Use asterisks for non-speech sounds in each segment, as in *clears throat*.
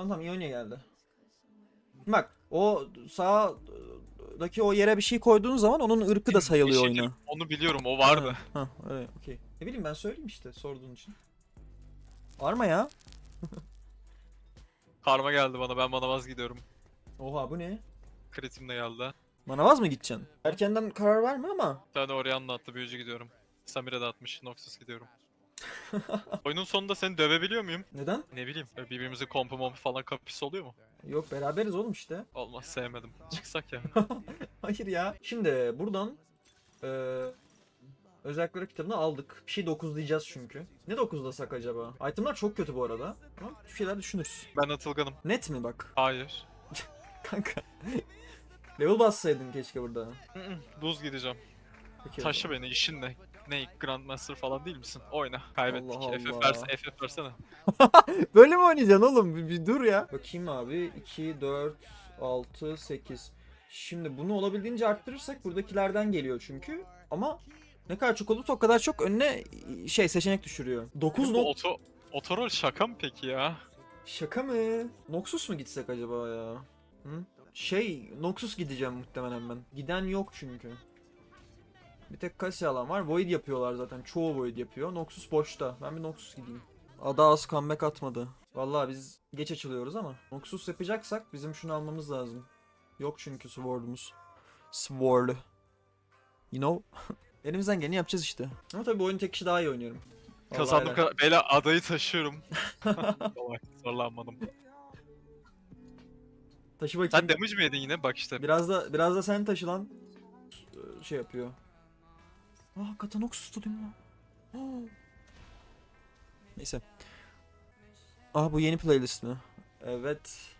Tamam tamam Ionia geldi. Bak o sağdaki o yere bir şey koyduğun zaman onun ırkı da sayılıyor şey oyuna. Onu biliyorum o vardı. Ha, öyle okey. Ne bileyim ben söyleyeyim işte sorduğun için. Var mı ya? *laughs* Karma geldi bana ben manavaz gidiyorum. Oha bu ne? Kritim de geldi. Manavaz mı gideceksin? Erkenden karar verme ama. Bir tane oraya anlattı büyücü gidiyorum. Samira da atmış Noxus gidiyorum. *laughs* Oyunun sonunda seni dövebiliyor muyum? Neden? Ne bileyim birbirimizin kompu mompu falan kapısı oluyor mu? Yok beraberiz oğlum işte. Olmaz sevmedim. *laughs* Çıksak ya. *laughs* Hayır ya. Şimdi buradan eee özellikleri kitabını aldık. Bir şey 9'layacağız çünkü. Ne 9'lasak acaba? Itemlar çok kötü bu arada. Ama bir şeyler düşünürüz. Ben atılganım. Net mi bak? Hayır. Kanka. Level bassaydın keşke burada. Buz gideceğim. Peki. Taşı beni işin ne? Grandmaster falan değil misin? Oyna. Kaybettik. Allah FF Allah. verse, FF versene. *laughs* Böyle mi oynayacaksın oğlum? Bir, bir dur ya. Bakayım abi. 2, 4, 6, 8. Şimdi bunu olabildiğince arttırırsak buradakilerden geliyor çünkü. Ama ne kadar çok olursa o kadar çok önüne şey seçenek düşürüyor. 9 Bu nok... oto, otorol şaka mı peki ya? Şaka mı? Noxus mu gitsek acaba ya? Hı? Şey, Noxus gideceğim muhtemelen ben. Giden yok çünkü. Bir tek Cassie alan var. Void yapıyorlar zaten. Çoğu Void yapıyor. Noxus boşta. Ben bir Noxus gideyim. Ada az comeback atmadı. Vallahi biz geç açılıyoruz ama. Noxus yapacaksak bizim şunu almamız lazım. Yok çünkü Sword'umuz. Sword. You know? *laughs* Elimizden geleni yapacağız işte. Ama tabii bu oyunu tek kişi daha iyi oynuyorum. Vallahi Kazandım. helal. Ka- Beyler adayı taşıyorum. *laughs* Salak, Zorlanmadım. Taşı bakayım. Sen damage mi yedin yine? Bak işte. Biraz da biraz da sen taşılan e, şey yapıyor. Aa Katanoxus tutayım lan. Neyse. Aa bu yeni playlist mi? Evet.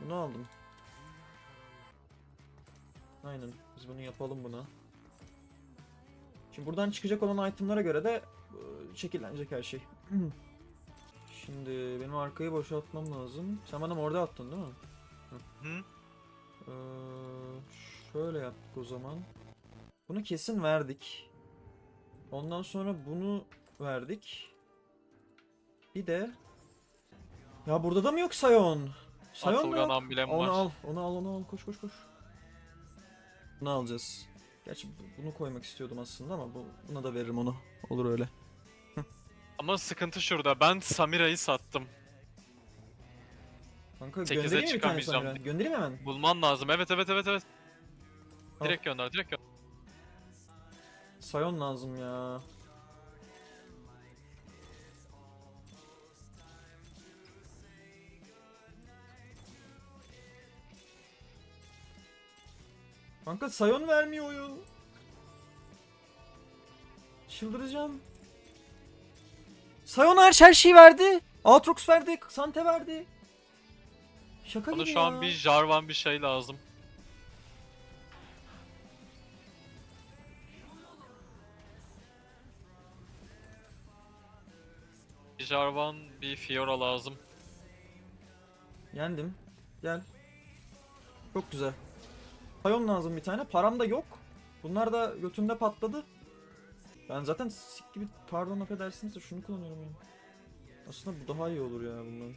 Bunu aldım. Aynen. Biz bunu yapalım buna. Şimdi buradan çıkacak olan itemlara göre de e, şekillenecek her şey. *clears throat* Şimdi benim arkayı boşaltmam lazım. Sen bana orada attın değil mi? Hı? Ee, şöyle yaptık o zaman. Bunu kesin verdik. Ondan sonra bunu verdik. Bir de ya burada da mı yok Sayon? Sayon da Atılgan yok. amblem Onu var. al, onu al, onu al. Koş koş koş. Bunu alacağız. Gerçi bu- bunu koymak istiyordum aslında ama bu, buna da veririm onu. Olur öyle. Ama sıkıntı şurada. Ben Samira'yı sattım. Kanka Sekize göndereyim mi bir tane çıkamayacağım. Samira? Göndereyim hemen. Bulman lazım. Evet evet evet evet. Direkt gönder direkt gönder. Sayon lazım ya. Kanka Sayon vermiyor oyun. Çıldıracağım. Sayon her her şeyi verdi. Aatrox verdi, Sante verdi. Şaka Bana gibi şu ya. an bir Jarvan bir şey lazım. Jarvan, bir Fiora lazım. Yendim. Gel. Çok güzel. Payon lazım bir tane. Param da yok. Bunlar da götümde patladı. Ben zaten sik gibi pardon affedersiniz de şunu kullanıyorum yani. Aslında bu daha iyi olur ya bundan.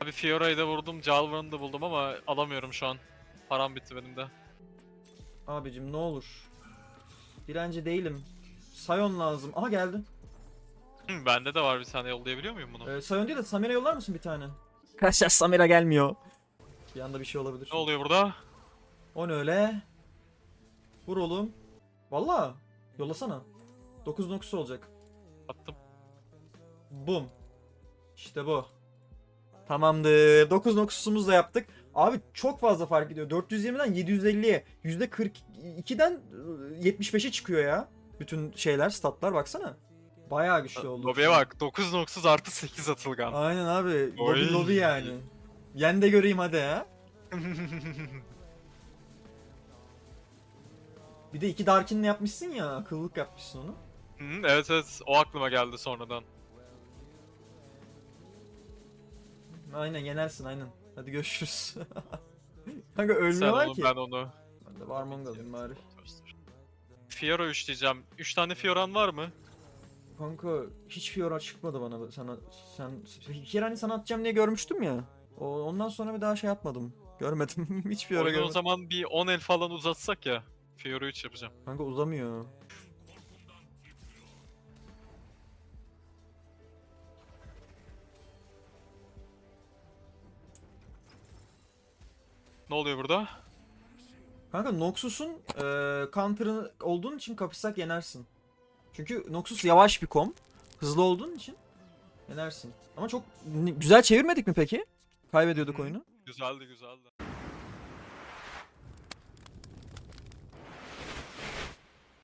Abi Fiora'yı da vurdum, Jalvan'ı da buldum ama alamıyorum şu an. Param bitti benim de. Abicim ne olur. Direnci değilim. Sayon lazım. Aha geldi. *clears throat* Bende de var bir tane yollayabiliyor muyum bunu? Ee, Sayon değil de Samira yollar mısın bir tane? Arkadaşlar Samira gelmiyor. Bir anda bir şey olabilir. Ne oluyor burada? O ne öyle? Vur oğlum. Valla. Yollasana. 9 nokusu olacak. Attım. Bum. İşte bu. Tamamdır. 9 nokusumuzu da yaptık. Abi çok fazla fark ediyor. 420'den 750'ye. %42'den 75'e çıkıyor ya. Bütün şeyler, statlar baksana. Bayağı güçlü oldu. Lobiye bak 9 noksuz artı 8 atılgan. Aynen abi. Oy. lobi yani. Yen de göreyim hadi ha. *laughs* Bir de iki Darkin'le yapmışsın ya. Akıllılık yapmışsın onu. Hı, evet evet o aklıma geldi sonradan. Aynen yenersin aynen. Hadi görüşürüz. *laughs* Kanka Sen ölmüyorlar onu ki. ben onu. Ben de Warmong alayım bari. Fiora 3 diyeceğim. 3 tane Fioran var mı? Kanka hiç Fiora çıkmadı bana sana sen hani sana atacağım diye görmüştüm ya. O ondan sonra bir daha şey yapmadım. Görmedim. *laughs* hiç Fiora Oyunu o görmedim. zaman bir 10 el falan uzatsak ya. Fiora 3 yapacağım. Kanka uzamıyor. Ne oluyor burada? Kanka Noxus'un eee counter'ı olduğun için kapışsak yenersin. Çünkü Noxus yavaş bir kom. Hızlı olduğun için yenersin. Ama çok güzel çevirmedik mi peki? Kaybediyorduk oyunu. Güzeldi güzeldi.